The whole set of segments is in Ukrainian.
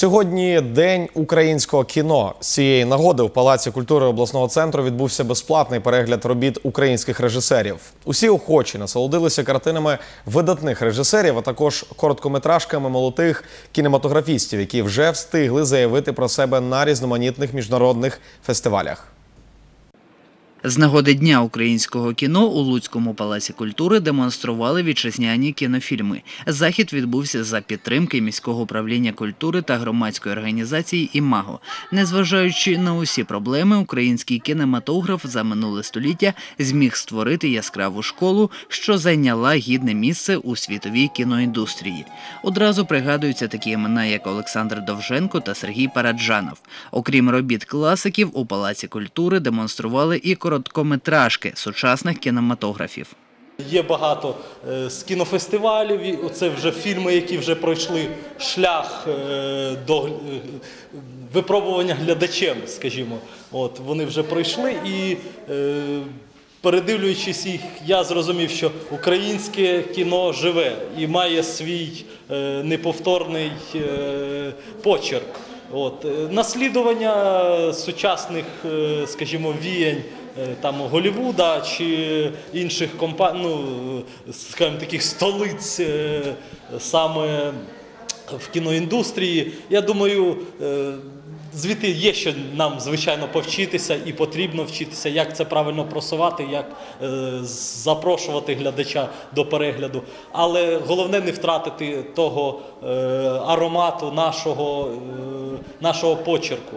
Сьогодні день українського кіно. З цієї нагоди в Палаці культури обласного центру відбувся безплатний перегляд робіт українських режисерів. Усі охочі насолодилися картинами видатних режисерів, а також короткометражками молодих кінематографістів, які вже встигли заявити про себе на різноманітних міжнародних фестивалях. З нагоди Дня українського кіно у Луцькому палаці культури демонстрували вітчизняні кінофільми. Захід відбувся за підтримки міського управління культури та громадської організації «Імаго». Незважаючи на усі проблеми, український кінематограф за минуле століття зміг створити яскраву школу, що зайняла гідне місце у світовій кіноіндустрії. Одразу пригадуються такі імена, як Олександр Довженко та Сергій Параджанов. Окрім робіт класиків, у палаці культури демонстрували і короткометражки сучасних кінематографів. Є багато е, з кінофестивалів. Це вже фільми, які вже пройшли шлях е, до е, випробування глядачем, скажімо. От вони вже пройшли і. Передивлюючись їх, я зрозумів, що українське кіно живе і має свій неповторний е, почерк. От, наслідування сучасних, скажімо, віянь там Голівуда чи інших компаній, ну, е, скажімо, таких столиць е, саме в кіноіндустрії. Я думаю, е, звідти є що нам звичайно повчитися і потрібно вчитися, як це правильно просувати, як е, запрошувати глядача до перегляду. Але головне не втратити того е, аромату нашого, е, нашого почерку.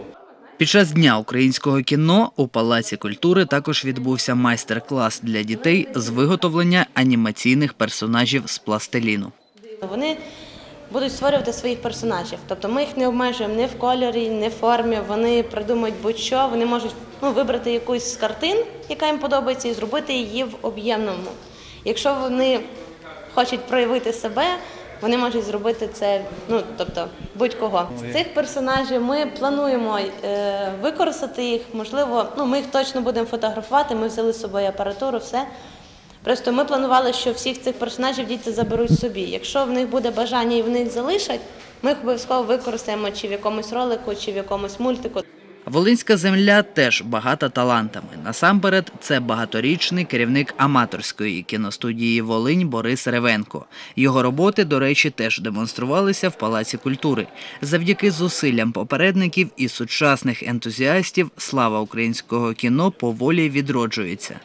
Під час дня українського кіно у палаці культури також відбувся майстер-клас для дітей з виготовлення анімаційних персонажів з пластиліну. Вони будуть створювати своїх персонажів. Тобто ми їх не обмежуємо ні в кольорі, ні в формі. Вони придумають будь-що. Вони можуть ну, вибрати якусь з картин, яка їм подобається, і зробити її в об'ємному. Якщо вони хочуть проявити себе, вони можуть зробити це, ну тобто будь-кого. З цих персонажів ми плануємо е, використати їх. Можливо, ну ми їх точно будемо фотографувати. Ми взяли з собою апаратуру, все. Просто ми планували, що всіх цих персонажів діти заберуть собі. Якщо в них буде бажання і в них залишать, ми їх обов'язково використаємо чи в якомусь ролику, чи в якомусь мультику. Волинська земля теж багата талантами. Насамперед, це багаторічний керівник аматорської кіностудії Волинь Борис Ревенко. Його роботи, до речі, теж демонструвалися в Палаці культури. Завдяки зусиллям попередників і сучасних ентузіастів слава українського кіно поволі відроджується.